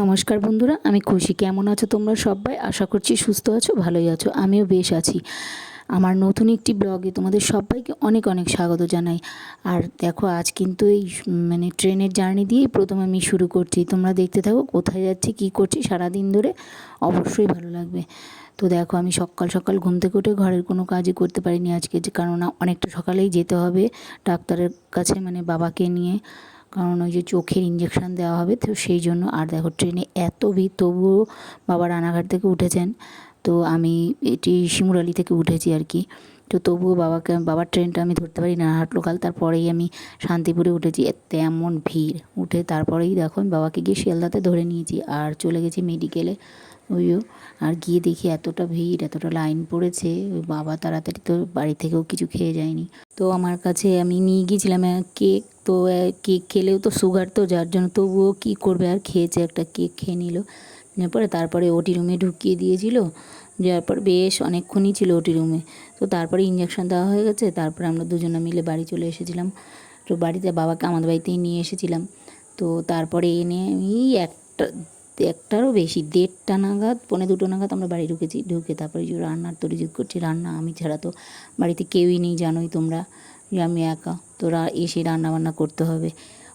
নমস্কার বন্ধুরা, আমি খুশি কেমন আছো তোমরা সবাই? আশা করছি সুস্থ আছো, ভালোই আছো, আমিও বেশ আছি। আমার নতুন একটি ব্লগে তোমাদের সবাইকে অনেক অনেক স্বাগত জানাই। আর দেখো, আজ কিন্তু এই মানে ট্রেনের জার্নি দিয়েই প্রথম আমি শুরু করছি। তোমরা দেখতে থাকো কোথায় যাচ্ছি, কী করছি, সারাদিন ধরে অবশ্যই ভালো লাগবে। তো দেখো, আমি সকাল সকাল ঘুম থেকে উঠে ঘরের কোনো কাজই করতে পারিনি আজকে, যে কারণ অনেকটা সকালেই যেতে হবে ডাক্তারের কাছে মানে বাবাকে নিয়ে। কারণ ওই যে চোখের ইঞ্জেকশান দেওয়া হবে, তো সেই জন্য আর দেখো ট্রেনে এত ভিড়, তবুও বাবা রানাঘাট থেকে উঠেছেন। তো আমি এটি শিমুরালি থেকে উঠেছি আর কি। তো তবুও বাবাকে, বাবার ট্রেনটা আমি ধরতে পারি রানাঘাট লোকাল তারপরেই আমি শান্তিপুরে উঠেছি। তেমন ভিড়। উঠে তারপরেই দেখো আমি বাবাকে গিয়ে শিয়ালদাতে ধরে নিয়েছি আর চলে গেছি মেডিকেলে ওইও, আর গিয়ে দেখি এতটা ভিড়, এতটা লাইন পড়েছে, ওই বাবা তাড়াতাড়ি তো বাড়ি থেকেও কিছু খেয়ে যায়নি। তো আমার কাছে আমি নিয়ে গিয়েছিলাম কেক তো কেক খেলেও তো সুগার তো, যার জন্য তবুও কী করবে? আর খেয়েছে একটা কেক, খেয়ে নিল। পরে তারপরে ওটি রুমে ঢুকিয়ে দিয়েছিল। যাওয়ার পর বেশ অনেকক্ষণই ছিল ওটি রুমে। তো তারপরে ইঞ্জেকশন দেওয়া হয়ে গেছে। তারপরে আমরা দুজনে মিলে বাড়ি চলে এসেছিলাম। তো বাড়িতে বাবাকে আমাদের বাড়িতেই নিয়ে এসেছিলাম। তো তারপরে এনে আমি একটা, একটারও বেশি, দেড়টা নাগাদ, পৌনে দুটো নাগাদ আমরা বাড়ি ঢুকেছি। ঢুকে তারপরে যে রান্নার তরিজুত করছি। রান্না আমি ছাড়া তো বাড়িতে কেউই নেই, জানোই তোমরা যে আমি একা। তো এসে রান্না বান্না করতে হবে।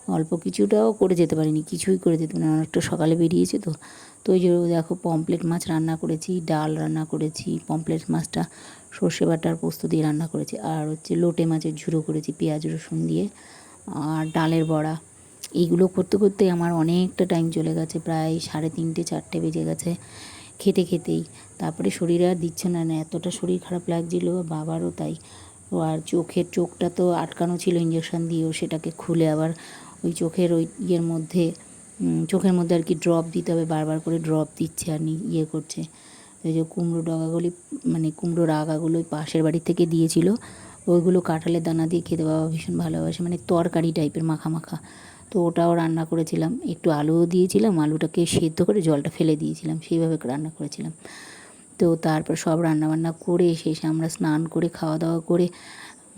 অল্প কিছুটাও করে যেতে পারিনি, কিছুই করে যেতে পারিনি। অনেকটা সকালে বেরিয়েছে তো। তো ওই যে দেখো পমপ্লেট মাছ রান্না করেছি, ডাল রান্না করেছি পমপ্লেট মাছটা সর্ষে বাটার পোস্ত দিয়ে রান্না করেছি। আর হচ্ছে লোটে মাছের ঝুড়ো করেছি, পেঁয়াজ, রসুন দিয়ে। আর ডালের বড়া। এইগুলো করতে করতে আমার অনেকটা টাইম চলে গেছে, প্রায় সাড়ে তিনটে, চারটে বেজে গেছে খেতে খেতেই। তারপরে শরীরে আর দিচ্ছে না না এতটা শরীর খারাপ লাগছিল, বাবারও তাই। আর চোখের চোখটা তো আটকানো ছিল ইঞ্জেকশান দিয়েও, সেটাকে খুলে আবার ওই চোখের ওই ইয়ের মধ্যে চোখের মধ্যে আর কি ড্রপ দিতে হবে, বারবার করে ড্রপ দিচ্ছে আর ইয়ে করছে। ওই যে কুমড়ো ডগাগুলি মানে কুমড়োর আগাগুলো পাশের বাড়ি থেকে দিয়েছিল, ওইগুলো কাঁঠালের দানা দিয়ে খেতে বাবা ভীষণ ভালোবাসে মানে তরকারি টাইপের মাখা মাখা। তো ওটাও রান্না করেছিলাম, একটু আলুও দিয়েছিলাম, আলুটাকে সেদ্ধ করে জলটা ফেলে দিয়েছিলাম, সেইভাবে রান্না করেছিলাম। তো তারপর সব রান্নাবান্না করে শেষে আমরা স্নান করে খাওয়া দাওয়া করে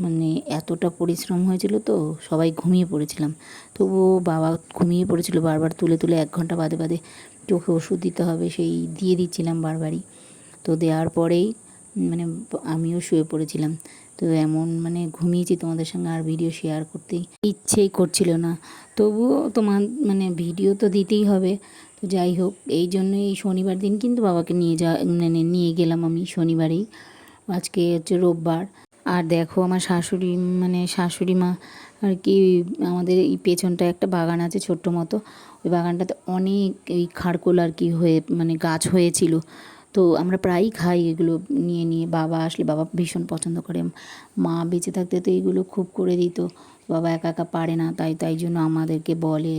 মানে এতটা পরিশ্রম হয়েছিল তো সবাই ঘুমিয়ে পড়েছিলাম। তবুও বাবা ঘুমিয়ে পড়েছিল বারবার তুলে তুলে এক ঘণ্টা বাদে বাদে চোখে ওষুধ দিতে হবে সেই দিয়ে দিচ্ছিলাম বারবারই। তো দেওয়ার পরেই মানে আমিও শুয়ে পড়েছিলাম। তো এমন মানে ঘুমিয়েছি তোমাদের সঙ্গে আর ভিডিও শেয়ার করতেই ইচ্ছেই করছিল না। তবুও তোমার মানে ভিডিও তো দিতেই হবে। যাই হোক, এই জন্য এই শনিবার দিন কিন্তু বাবাকে নিয়ে যা মানে নিয়ে গেলাম আমি শনিবারেই। আজকে হচ্ছে রোববার। আর দেখো আমার শাশুড়ি মানে শাশুড়ি মা আর কি, আমাদের এই পেছনটা একটা বাগান আছে ছোট্ট মতো। ওই বাগানটাতে অনেক এই খাড়কোল আর কি হয়ে মানে গাছ হয়েছিল। তো আমরা প্রায়ই খাই এগুলো নিয়ে নিয়ে। বাবা আসলে, বাবা ভীষণ পছন্দ করে। মা বেঁচে থাকতে তো এইগুলো খুব করে দিত। বাবা একা একা পারে না, তাই তাই জন্য আমাদেরকে বলে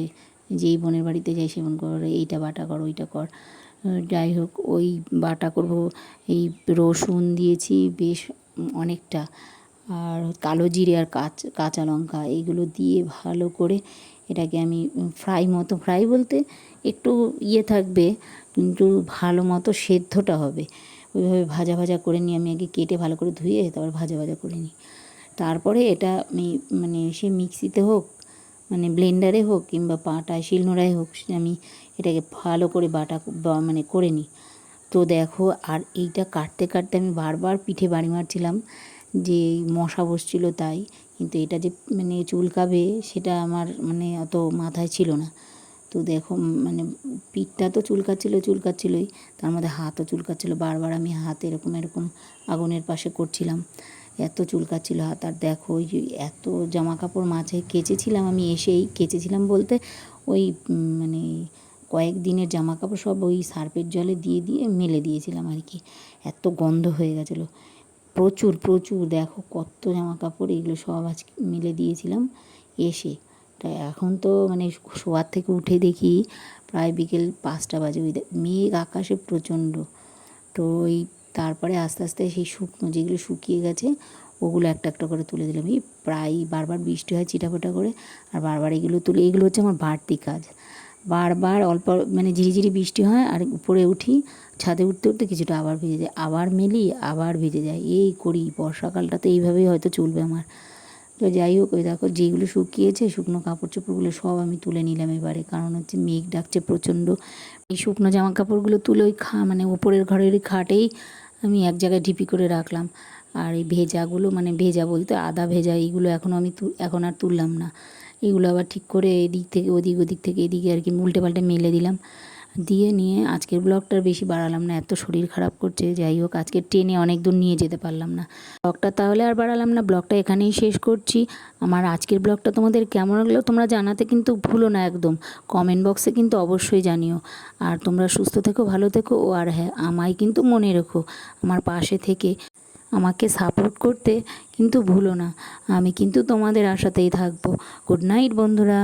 যে এই বোনের বাড়িতে যাই সেবন কর এইটা বাটা কর, ওইটা কর। যাই হোক, ওই বাটা করব, এই রসুন দিয়েছি বেশ অনেকটা। আর কালো জিরে আর কাঁচা কাঁচা লঙ্কা, এইগুলো দিয়ে ভালো করে এটাকে আমি ফ্রাই মতো, ফ্রাই বলতে একটু ইয়ে থাকবে, কিন্তু ভালো মতো সেদ্ধটা হবে। ওইভাবে ভাজা ভাজা করে নিয়ে আমি আগে কেটে ভালো করে ধুয়ে তারপর ভাজা ভাজা করে নিই। তারপরে এটা আমি মানে সে মিক্সিতে হোক মানে ব্লেন্ডারে হোক কিংবা পাটায় শিলনোড়ায় হোক, আমি এটাকে ভালো করে বাটা মানে করে নিই। তো দেখো, আর এইটা কাটতে কাটতে আমি বারবার পিঠে বাড়ি মারছিলাম, যে মশা বসছিল তাই। কিন্তু এটা যে মানে চুলকাবে, সেটা আমার মানে অত মাথায় ছিল না। তো দেখো মানে পিঠটা তো চুলকাচ্ছিলো, চুলকাচ্ছিলোই, তার মধ্যে হাতও চুলকাচ্ছিলো। বারবার আমি হাত এরকম এরকম আগুনের পাশে করছিলাম। এত চুলকাচ্ছিলো হাত। আর দেখো ওই এত জামা কাপড় মাঝে কেচেছিলাম আমি, এসেই কেচেছিলাম বলতে ওই মানে কয়েক দিনের জামা কাপড় সব ওই সার্ফের জলে দিয়ে দিয়ে মেলে দিয়েছিলাম আর কি। এত গন্ধ হয়ে গেছিল। প্রচুর প্রচুর দেখো কত জামা কাপড় এগুলো সব আজ মেলে দিয়েছিলাম এসে। তা এখন তো মানে শোয়ার থেকে উঠে দেখি প্রায় বিকেল পাঁচটা বাজে। ওই মেঘ আকাশে প্রচণ্ড। তো ওই তারপরে আস্তে আস্তে সেই শুকনো যেগুলো শুকিয়ে গেছে, ওগুলো একটা একটা করে তুলে দিলাম। এই প্রায় বারবার বৃষ্টি হয় চিটাফোটা করে, আর বারবার এগুলো তুলে, এগুলো হচ্ছে আমার বাড়তি কাজ। বারবার অল্প মানে ঝিরিঝিরি বৃষ্টি হয় আর উপরে উঠি, ছাদে উঠতে উঠতে কিছুটা আবার ভিজে যায়, আবার মেলি, আবার ভিজে যায়। এই করি, বর্ষাকালটা তো এইভাবেই হয়তো চলবে আমার। তো যাই হোক, ওই দেখো যেগুলো শুকিয়েছে, শুকনো কাপড় চোপড়গুলো সব আমি তুলে নিলাম এবারে। কারণ হচ্ছে মেঘ ডাকছে প্রচণ্ড। এই শুকনো জামা কাপড়গুলো তুলে ওই খা মানে ওপরের ঘরের খাটেই আমি এক জায়গায় ঢিপি করে রাখলাম। আর এই ভেজাগুলো মানে ভেজা বলতে আদা ভেজা, এইগুলো এখনও আমি এখন আর তুললাম না। এগুলো আবার ঠিক করে এদিক থেকে, ওদিক ওদিক থেকে এদিকে আর কি উল্টে পাল্টে মেলে দিলাম। দিয়ে নিয়ে আজকের ব্লগটা আর বেশি বাড়ালাম না, এত শরীর খারাপ করছে, যাই হোক আজকে ট্রেনে অনেক দূর নিয়ে যেতে পারলাম না। ব্লগটা তাহলে আর বাড়ালাম না ব্লগটা এখানেই শেষ করছি। আমার আজকের ব্লগটা তোমাদের কেমন লাগল তোমরা জানাতে কিন্তু ভুলো না একদম কমেন্ট বক্সে কিন্তু অবশ্যই জানিও। আর তোমরা সুস্থ থেকো, ভালো থেকো, ও আর হ্যাঁ আমায় কিন্তু মনে রেখো, আমার পাশে থেকে আমাকে সাপোর্ট করতে কিন্তু ভুলো না, আমি কিন্তু তোমাদের আশাতেই থাকব। গুড নাইট বন্ধুরা।